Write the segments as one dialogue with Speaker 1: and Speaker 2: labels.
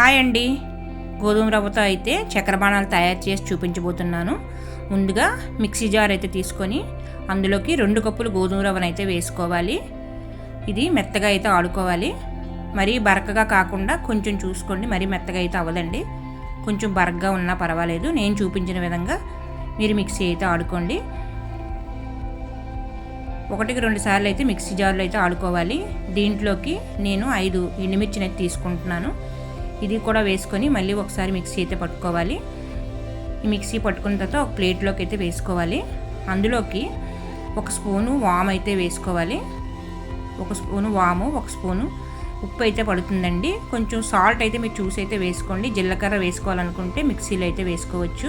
Speaker 1: Hi అండి. గోధుమ రవ్వతో అయితే చక్కెర బాణాలు తయారు చేసి చూపించబోతున్నాను. ముందుగా మిక్సీ జార్ అయితే తీసుకొని అందులోకి రెండు కప్పులు గోధుమ రవ్వను అయితే వేసుకోవాలి. ఇది మెత్తగా అయితే ఆడుకోవాలి. మరీ బరకగా కాకుండా కొంచెం చూసుకోండి. మరీ మెత్తగా అయితే అవ్వదండి. కొంచెం బరగ్గా ఉన్నా పర్వాలేదు. నేను చూపించిన విధంగా మీరు మిక్సీ అయితే ఆడుకోండి. ఒకటికి రెండు సార్లు అయితే మిక్సీ జార్లో అయితే ఆడుకోవాలి. దీంట్లోకి నేను ఐదు ఎండుమిర్చిని అయితే తీసుకుంటున్నాను. ఇది కూడా వేసుకొని మళ్ళీ ఒకసారి మిక్సీ అయితే పట్టుకోవాలి. ఈ మిక్సీ పట్టుకున్న తర్వాత ఒక ప్లేట్లోకి అయితే వేసుకోవాలి. అందులోకి ఒక స్పూను వామ్ అయితే వేసుకోవాలి. ఒక స్పూను వాము ఒక స్పూను ఉప్పు అయితే పడుతుందండి. కొంచెం సాల్ట్ అయితే మీరు చూసి అయితే వేసుకోండి. జీలకర్ర వేసుకోవాలనుకుంటే మిక్సీలో అయితే వేసుకోవచ్చు.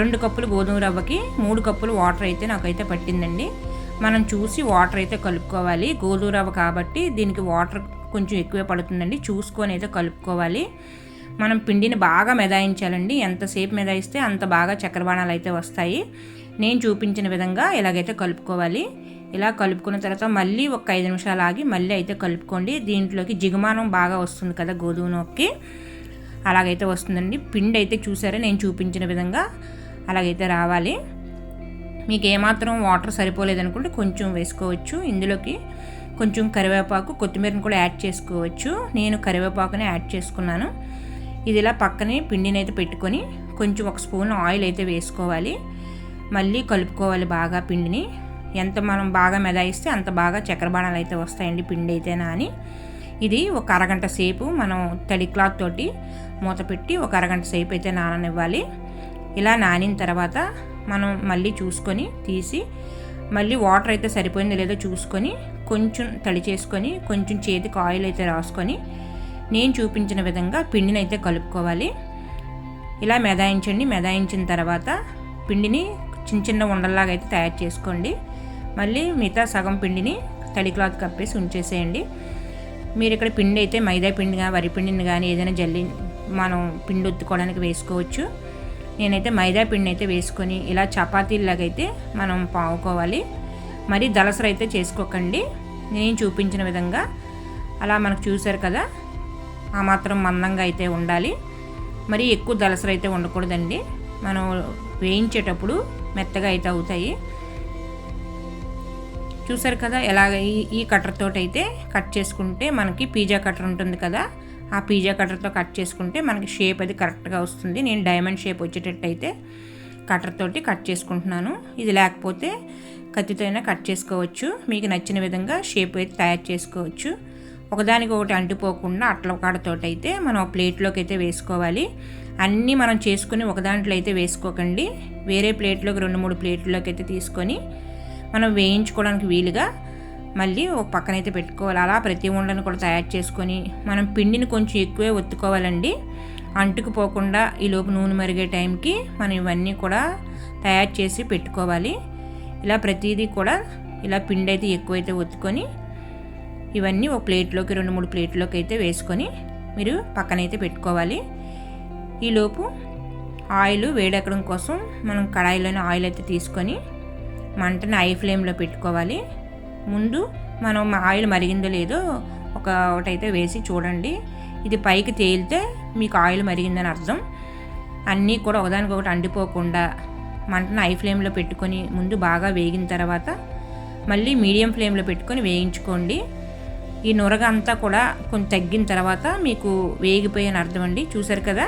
Speaker 1: రెండు కప్పులు గోధుమ రవ్వకి మూడు కప్పులు వాటర్ అయితే నాకైతే పట్టిందండి. మనం చూసి వాటర్ అయితే కలుపుకోవాలి. గోధుమ రవ్వ కాబట్టి దీనికి వాటర్ కొంచెం ఎక్కువే పడుతుందండి. చూసుకొని అయితే కలుపుకోవాలి. మనం పిండిని బాగా మెదాయించాలండి. ఎంతసేపు మెదాయిస్తే అంత బాగా చక్రబాణాలు అయితే వస్తాయి. నేను చూపించిన విధంగా ఇలాగైతే కలుపుకోవాలి. ఇలా కలుపుకున్న తర్వాత మళ్ళీ ఒక ఐదు నిమిషాలు ఆగి మళ్ళీ అయితే కలుపుకోండి. దీంట్లోకి జిగుమానం బాగా వస్తుంది కదా గోధుమ నొక్కి అలాగైతే వస్తుందండి. పిండి అయితే చూసారా? నేను చూపించిన విధంగా అలాగైతే రావాలి. మీకు ఏమాత్రం వాటర్ సరిపోలేదనుకుంటే కొంచెం వేసుకోవచ్చు. ఇందులోకి కొంచెం కరివేపాకు కొత్తిమీరని కూడా యాడ్ చేసుకోవచ్చు. నేను కరివేపాకుని యాడ్ చేసుకున్నాను. ఇది ఇలా పక్కనే పిండిని అయితే పెట్టుకొని కొంచెం ఒక స్పూన్ ఆయిల్ అయితే వేసుకోవాలి. మళ్ళీ కలుపుకోవాలి బాగా పిండిని. ఎంత మనం బాగా మెదాయిస్తే అంత బాగా చక్రబాణాలు అయితే వస్తాయండి పిండి అయితేనా అని. ఇది ఒక అరగంట సేపు మనం తడి క్లాత్ తోటి మూత పెట్టి ఒక అరగంట సేపు అయితే నాననివ్వాలి. ఇలా నానిన తర్వాత మనం మళ్ళీ చూసుకొని తీసి మళ్ళీ వాటర్ అయితే సరిపోయిందో లేదో చూసుకొని కొంచెం తడి చేసుకొని కొంచెం చేతికి ఆయిల్ అయితే రాసుకొని నేను చూపించిన విధంగా పిండిని అయితే కలుపుకోవాలి. ఇలా మెదాయించండి. మెదాయించిన తర్వాత పిండిని చిన్న చిన్న ఉండల్లాగా అయితే తయారు చేసుకోండి. మళ్ళీ మిగతా సగం పిండిని తడి క్లాత్ కప్పేసి ఉంచేసేయండి. మీరు ఇక్కడ పిండి అయితే మైదా పిండిగా వరి పిండిని కానీ ఏదైనా జల్లి మనం పిండి ఒత్తుకోవడానికి వేసుకోవచ్చు. నేనైతే మైదా పిండి అయితే వేసుకొని ఇలా చపాతీలాగా అయితే మనం పావుకోవాలి. మరి దలసర అయితే చేసుకోకండి. నేను చూపించిన విధంగా అలా మనకు చూశారు కదా ఆ మాత్రం మందంగా అయితే ఉండాలి. మరి ఎక్కువ దలసర అయితే ఉండకూడదండి మనం వేయించేటప్పుడు మెత్తగా అయితే అవుతాయి. చూసారు కదా ఎలాగ ఈ ఈ కట్టర్తో అయితే కట్ చేసుకుంటే మనకి పిజ్జా కట్టర్ ఉంటుంది కదా ఆ పిజ్జా కట్టర్తో కట్ చేసుకుంటే మనకి షేప్ అది కరెక్ట్గా వస్తుంది. నేను డైమండ్ షేప్ వచ్చేటట్టు అయితే తోటి కట్ చేసుకుంటున్నాను. ఇది లేకపోతే కత్తితో అయినా కట్ చేసుకోవచ్చు. మీకు నచ్చిన విధంగా షేప్ అయితే తయారు చేసుకోవచ్చు. ఒకదానికి ఒకటి అంటిపోకుండా అట్ల కాడతోటి అయితే మనం ప్లేట్లోకి అయితే వేసుకోవాలి. అన్నీ మనం చేసుకుని ఒక దాంట్లో అయితే వేసుకోకండి. వేరే ప్లేట్లోకి రెండు మూడు ప్లేట్లోకి అయితే తీసుకొని మనం వేయించుకోవడానికి వీలుగా మళ్ళీ ఒక పక్కన అయితే పెట్టుకోవాలి. అలా ప్రతి ఉండను కూడా తయారు చేసుకొని మనం పిండిని కొంచెం ఎక్కువే ఒత్తుకోవాలండి. అంటుకుపోకుండా ఈ లోపు నూనె మరిగే టైంకి మనం ఇవన్నీ కూడా తయారు చేసి పెట్టుకోవాలి. ఇలా ప్రతిదీ కూడా ఇలా పిండి అయితే ఎక్కువైతే ఒత్తుకొని ఇవన్నీ ఒక ప్లేట్లోకి రెండు మూడు ప్లేట్లోకి అయితే వేసుకొని మీరు పక్కనైతే పెట్టుకోవాలి. ఈలోపు ఆయిల్ వేడెక్కడం కోసం మనం కడాయిలోనే ఆయిల్ అయితే తీసుకొని మంటని ఐ ఫ్లేమ్లో పెట్టుకోవాలి. ముందు మనం ఆయిల్ మరిగిందో లేదో ఒక ఒకటైతే వేసి చూడండి. ఇది పైకి తేలితే మీకు ఆయిల్ మరిగిందని అర్థం. అన్నీ కూడా ఒకదానికొకటి అండిపోకుండా మంటను ఐ ఫ్లేమ్లో పెట్టుకొని ముందు బాగా వేగిన తర్వాత మళ్ళీ మీడియం ఫ్లేమ్లో పెట్టుకొని వేయించుకోండి. ఈ నురగ అంతా కూడా కొంచెం తగ్గిన తర్వాత మీకు వేగిపోయిన అర్థం అండి చూసారు కదా?